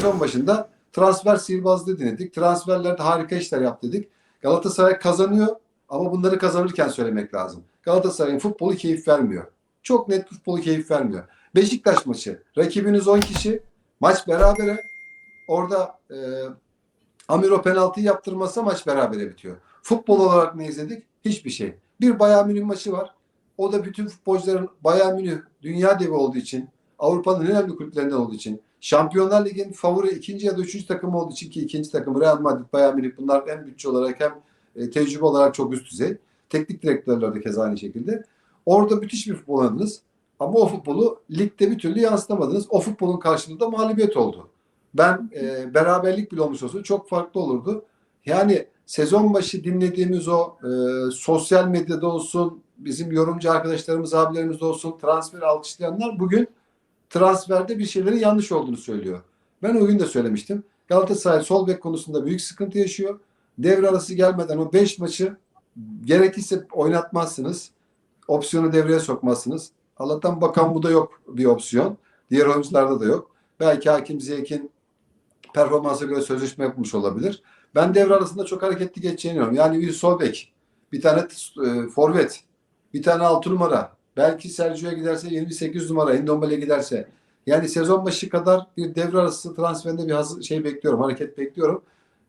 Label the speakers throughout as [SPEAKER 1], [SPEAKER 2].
[SPEAKER 1] sezon başında transfer sihirbazlığı denedik. Transferlerde harika işler yap dedik. Galatasaray kazanıyor ama bunları kazanırken söylemek lazım. Galatasaray'ın futbolu keyif vermiyor. Çok net futbolu keyif vermiyor. Beşiktaş maçı. Rakibiniz 10 kişi. Maç berabere. Orada e, Amiro penaltıyı yaptırmasa maç berabere bitiyor. Futbol olarak ne izledik? Hiçbir şey. Bir Bayern Münih maçı var. O da bütün futbolcuların Bayern Münih dünya devi olduğu için, Avrupa'nın önemli kulüplerinden olduğu için, Şampiyonlar Ligi'nin favori ikinci ya da üçüncü takımı olduğu için ki ikinci takım Real Madrid, Bayern Münih bunlar hem bütçe olarak hem e, tecrübe olarak çok üst düzey. Teknik direktörler de keza aynı şekilde. Orada müthiş bir futbol oynadınız. Ama o futbolu ligde bir türlü yansıtamadınız. O futbolun karşılığında mağlubiyet oldu. Ben e, beraberlik bile olmuş olsa çok farklı olurdu. Yani sezon başı dinlediğimiz o e, sosyal medyada olsun, bizim yorumcu arkadaşlarımız, abilerimiz olsun transfer alkışlayanlar bugün transferde bir şeylerin yanlış olduğunu söylüyor. Ben o gün de söylemiştim. Galatasaray sol bek konusunda büyük sıkıntı yaşıyor. Devre arası gelmeden o 5 maçı gerekirse oynatmazsınız. Opsiyonu devreye sokmazsınız. Allah'tan bakan bu da yok bir opsiyon. Diğer oyuncularda da yok. Belki Hakim Ziyek'in performansa göre sözleşme yapmış olabilir. Ben devre arasında çok hareketli geçeceğini inanıyorum. Yani bir sol bek, bir tane e, forvet, bir tane altı numara. Belki Sergio'ya giderse 28 numara, Endombele giderse. Yani sezon başı kadar bir devre arası transferinde bir hazır şey bekliyorum, hareket bekliyorum.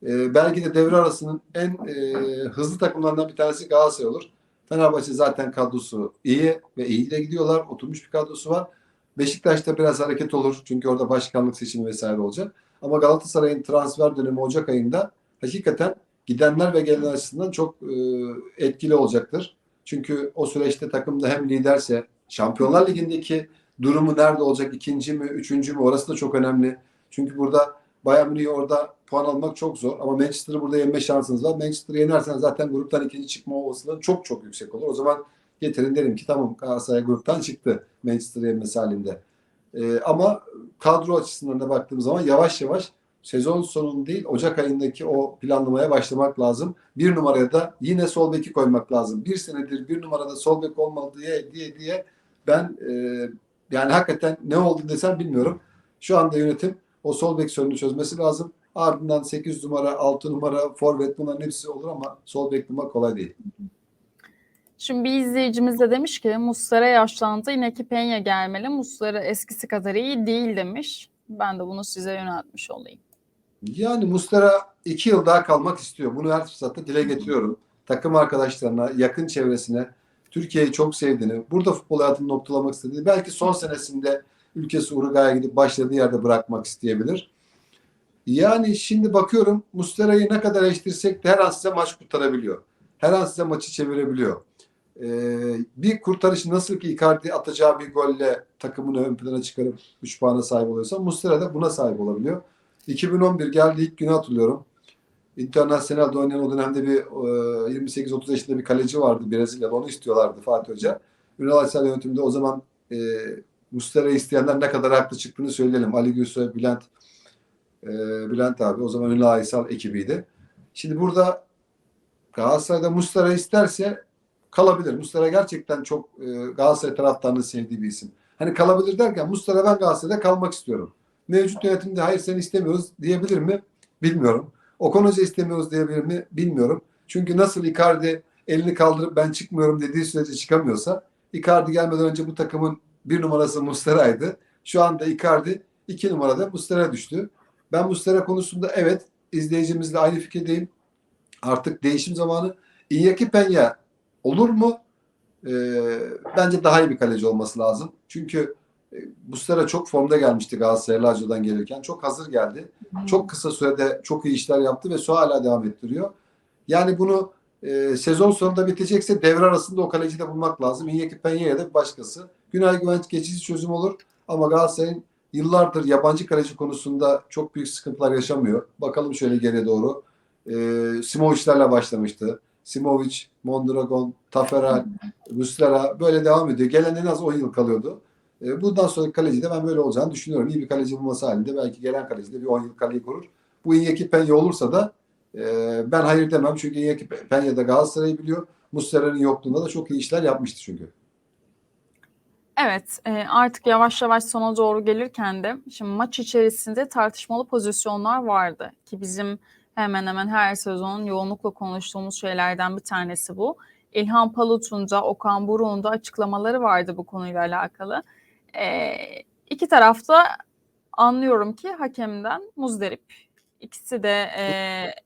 [SPEAKER 1] E, belki de devre arasının en e, hızlı takımlarından bir tanesi Galatasaray olur. Fenerbahçe zaten kadrosu iyi ve iyi de gidiyorlar. Oturmuş bir kadrosu var. Beşiktaş'ta biraz hareket olur. Çünkü orada başkanlık seçimi vesaire olacak. Ama Galatasaray'ın transfer dönemi Ocak ayında hakikaten gidenler ve gelenler açısından çok e, etkili olacaktır. Çünkü o süreçte takımda hem liderse Şampiyonlar Ligi'ndeki durumu nerede olacak? ikinci mi, üçüncü mü? Orası da çok önemli. Çünkü burada Bayern Münih'i orada puan almak çok zor. Ama Manchester'ı burada yenme şansınız var. Manchester'ı yenerseniz zaten gruptan ikinci çıkma olasılığı çok çok yüksek olur. O zaman getirin derim ki tamam Galatasaray gruptan çıktı Manchester'ı yenmesi halinde. Ee, ama kadro açısından da baktığım zaman yavaş yavaş sezon sonunu değil Ocak ayındaki o planlamaya başlamak lazım. Bir numaraya da yine sol beki koymak lazım. Bir senedir bir numarada sol bek olmalı diye diye diye ben e, yani hakikaten ne oldu desem bilmiyorum. Şu anda yönetim o sol bek sorununu çözmesi lazım. Ardından 8 numara, 6 numara, forvet bunların hepsi olur ama sol bek bulmak kolay değil.
[SPEAKER 2] Şimdi bir izleyicimiz de demiş ki Muslera yaşlandı. Inaki Peña gelmeli. Muslera eskisi kadar iyi değil demiş. Ben de bunu size yöneltmiş olayım.
[SPEAKER 1] Yani Mustera iki yıl daha kalmak istiyor. Bunu her fırsatta dile getiriyorum. Takım arkadaşlarına, yakın çevresine, Türkiye'yi çok sevdiğini, burada futbol hayatını noktalamak istediğini, belki son senesinde ülkesi Uruguay'a gidip başladığı yerde bırakmak isteyebilir. Yani şimdi bakıyorum Mustera'yı ne kadar eleştirsek de her an size maç kurtarabiliyor. Her an size maçı çevirebiliyor. Ee, bir kurtarışı nasıl ki Icardi atacağı bir golle takımını ön plana çıkarıp 3 puana sahip oluyorsa Mustera da buna sahip olabiliyor. 2011 geldi ilk günü hatırlıyorum. Internasyonel'de oynayan o dönemde bir e, 28-30 yaşında bir kaleci vardı Brezilya'da. Onu istiyorlardı Fatih Hoca. Ünal Aysel yönetiminde o zaman e, Mustera'yı isteyenler ne kadar haklı çıktığını söyleyelim. Ali Gülsoy, Bülent e, Bülent abi o zaman Ünal Aysel ekibiydi. Şimdi burada Galatasaray'da Mustera isterse kalabilir. Mustera gerçekten çok e, Galatasaray taraftarının sevdiği bir isim. Hani kalabilir derken Mustera ben Galatasaray'da kalmak istiyorum. Mevcut yönetimde hayır seni istemiyoruz diyebilir mi? Bilmiyorum. Okan Hoca istemiyoruz diyebilir mi? Bilmiyorum. Çünkü nasıl Icardi elini kaldırıp ben çıkmıyorum dediği sürece çıkamıyorsa Icardi gelmeden önce bu takımın bir numarası Mustera'ydı. Şu anda Icardi iki numarada Mustera düştü. Ben Mustera konusunda evet izleyicimizle aynı fikirdeyim. Artık değişim zamanı. Iñaki Peña olur mu? Ee, bence daha iyi bir kaleci olması lazım. Çünkü e, Mustera çok formda gelmişti Galatasaray Lazio'dan gelirken. Çok hazır geldi. Çok kısa sürede çok iyi işler yaptı ve şu hala devam ettiriyor. Yani bunu e, sezon sonunda bitecekse devre arasında o kaleci de bulmak lazım. Iñaki Peña ya da başkası. Günay Güvenç geçici çözüm olur. Ama Galatasaray'ın yıllardır yabancı kaleci konusunda çok büyük sıkıntılar yaşamıyor. Bakalım şöyle geriye doğru. E, Simovic'lerle başlamıştı. Simovic, Mondragon, Taferel, Muslera böyle devam ediyor. Gelen en az 10 yıl kalıyordu. E, bundan sonraki kaleci de ben böyle olacağını düşünüyorum. İyi bir kaleci bulması halinde belki gelen kaleci de bir 10 yıl kaleyi korur. Bu Iñaki Peña olursa da e, ben hayır demem. Çünkü Iñaki Peña da Galatasaray'ı biliyor. Muslera'nın yokluğunda da çok iyi işler yapmıştı çünkü.
[SPEAKER 2] Evet, e, artık yavaş yavaş sona doğru gelirken de şimdi maç içerisinde tartışmalı pozisyonlar vardı ki bizim hemen hemen her sezon yoğunlukla konuştuğumuz şeylerden bir tanesi bu. İlhan Palut'un da Okan Buruk'un da açıklamaları vardı bu konuyla alakalı. E, iki tarafta anlıyorum ki hakemden muzdarip. İkisi de e,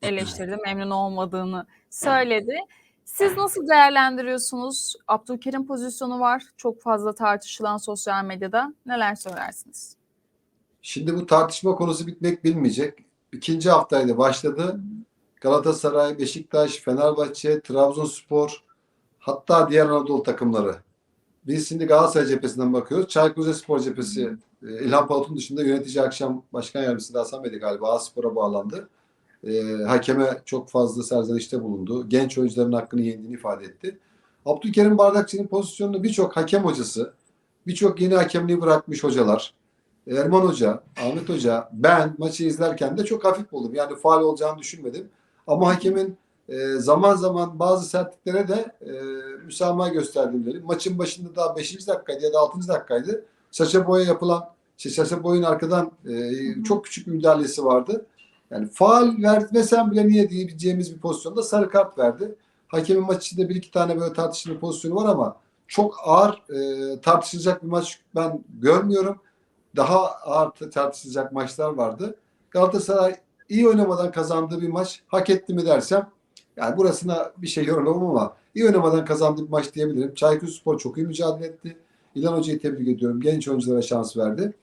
[SPEAKER 2] eleştirdi, memnun olmadığını söyledi. Siz nasıl değerlendiriyorsunuz? Abdülkerim pozisyonu var. Çok fazla tartışılan sosyal medyada. Neler söylersiniz?
[SPEAKER 1] Şimdi bu tartışma konusu bitmek bilmeyecek. İkinci haftaydı başladı. Galatasaray, Beşiktaş, Fenerbahçe, Trabzonspor hatta diğer Anadolu takımları. Biz şimdi Galatasaray cephesinden bakıyoruz. Çaykur Rizespor cephesi e, İlhan Palut'un dışında yönetici akşam başkan yardımcısı da Hasan Bey'di galiba. Aspor'a bağlandı. E, hakeme çok fazla serzenişte bulundu. Genç oyuncuların hakkını yendiğini ifade etti. Abdülkerim Bardakçı'nın pozisyonunu birçok hakem hocası, birçok yeni hakemliği bırakmış hocalar, Erman Hoca, Ahmet Hoca, ben maçı izlerken de çok hafif buldum. Yani faal olacağını düşünmedim. Ama hakemin e, zaman zaman bazı sertliklere de e, müsamaha gösterdiğini dedim. Maçın başında daha 5. dakikaydı ya da 6. dakikaydı. Saça boya yapılan, şey, Saça boyun arkadan e, çok küçük bir müdahalesi vardı. Yani faal vermesen bile niye diyebileceğimiz bir pozisyonda sarı kart verdi. Hakemin maç içinde bir iki tane böyle tartışılı pozisyonu var ama çok ağır e, tartışılacak bir maç ben görmüyorum. Daha ağır tartışılacak maçlar vardı. Galatasaray iyi oynamadan kazandığı bir maç hak etti mi dersem yani burasına bir şey yorumlamam ama iyi oynamadan kazandığı maç diyebilirim. Çaykur Spor çok iyi mücadele etti. İlhan Hoca'yı tebrik ediyorum. Genç oyunculara şans verdi.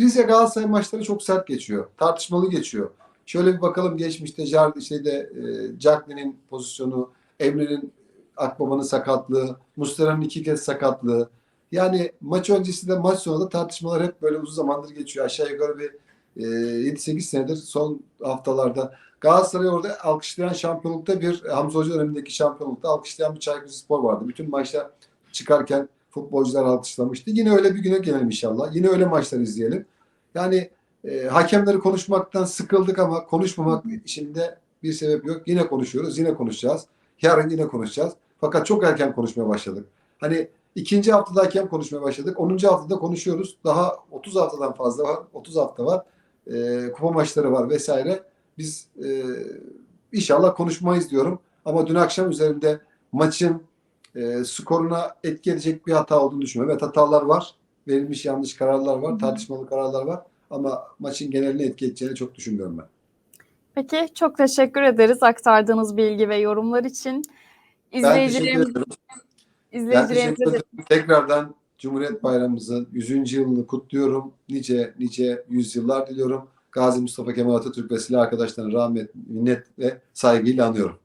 [SPEAKER 1] Rize Galatasaray maçları çok sert geçiyor. Tartışmalı geçiyor. Şöyle bir bakalım geçmişte Jard, şeyde e, Cagney'in pozisyonu, Emre'nin Akbaba'nın sakatlığı, Muslera'nın iki kez sakatlığı. Yani maç öncesi de maç sonunda tartışmalar hep böyle uzun zamandır geçiyor. Aşağı yukarı bir e, 7-8 senedir son haftalarda Galatasaray orada alkışlayan şampiyonlukta bir Hamza Hoca dönemindeki şampiyonlukta alkışlayan bir Çaykur Spor vardı. Bütün maçta çıkarken futbolcular alkışlamıştı. Yine öyle bir güne gelelim inşallah. Yine öyle maçlar izleyelim. Yani e, hakemleri konuşmaktan sıkıldık ama konuşmamak içinde bir sebep yok. Yine konuşuyoruz, yine konuşacağız. Yarın yine konuşacağız. Fakat çok erken konuşmaya başladık. Hani ikinci haftada hakem konuşmaya başladık. 10. haftada konuşuyoruz. Daha 30 haftadan fazla var. 30 hafta var. E, kupa maçları var vesaire. Biz e, inşallah konuşmayız diyorum. Ama dün akşam üzerinde maçın e, skoruna etki edecek bir hata olduğunu düşünüyorum. Evet hatalar var. Verilmiş yanlış kararlar var. Tartışmalı kararlar var. Ama maçın geneline etki edeceğini çok düşünmüyorum ben.
[SPEAKER 2] Peki çok teşekkür ederiz aktardığınız bilgi ve yorumlar için. İzleyicilerimiz, izleyicilerimize.
[SPEAKER 1] Tekrardan Cumhuriyet Bayramımızın 100. yılını kutluyorum. Nice nice yüzyıllar diliyorum. Gazi Mustafa Kemal Atatürk ve silah arkadaşlarına rahmet, minnet ve saygıyla anıyorum.